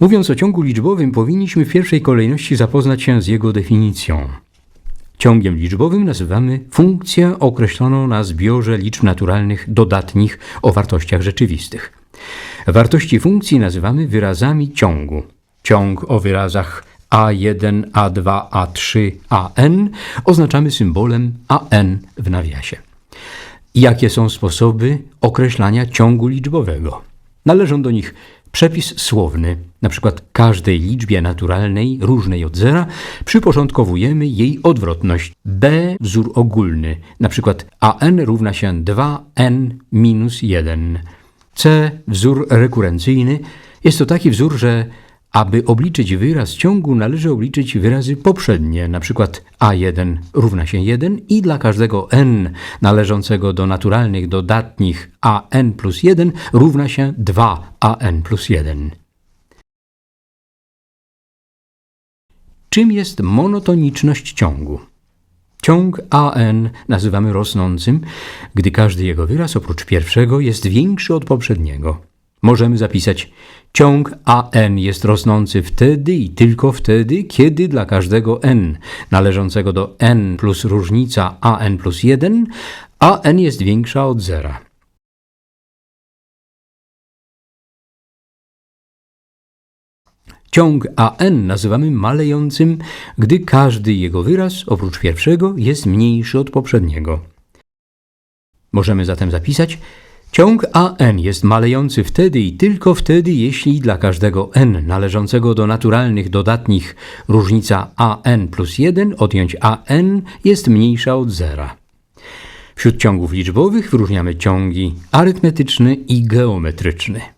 Mówiąc o ciągu liczbowym, powinniśmy w pierwszej kolejności zapoznać się z jego definicją. Ciągiem liczbowym nazywamy funkcję określoną na zbiorze liczb naturalnych dodatnich o wartościach rzeczywistych. Wartości funkcji nazywamy wyrazami ciągu. Ciąg o wyrazach a1, a2, a3, an oznaczamy symbolem an w nawiasie. Jakie są sposoby określania ciągu liczbowego? Należą do nich przepis słowny, przykład każdej liczbie naturalnej różnej od zera przyporządkowujemy jej odwrotność. B wzór ogólny, przykład an równa się 2n minus 1. C wzór rekurencyjny jest to taki wzór, że aby obliczyć wyraz ciągu, należy obliczyć wyrazy poprzednie, przykład a1 równa się 1 i dla każdego n należącego do naturalnych dodatnich an plus 1 równa się 2an plus 1. Czym jest monotoniczność ciągu? Ciąg an nazywamy rosnącym, gdy każdy jego wyraz oprócz pierwszego jest większy od poprzedniego. Możemy zapisać ciąg an jest rosnący wtedy i tylko wtedy, kiedy dla każdego n należącego do n plus różnica an plus 1 an jest większa od zera. Ciąg an nazywamy malejącym, gdy każdy jego wyraz oprócz pierwszego jest mniejszy od poprzedniego. Możemy zatem zapisać Ciąg an jest malejący wtedy i tylko wtedy, jeśli dla każdego n należącego do naturalnych dodatnich różnica an plus 1 odjąć an jest mniejsza od zera. Wśród ciągów liczbowych wyróżniamy ciągi arytmetyczny i geometryczny.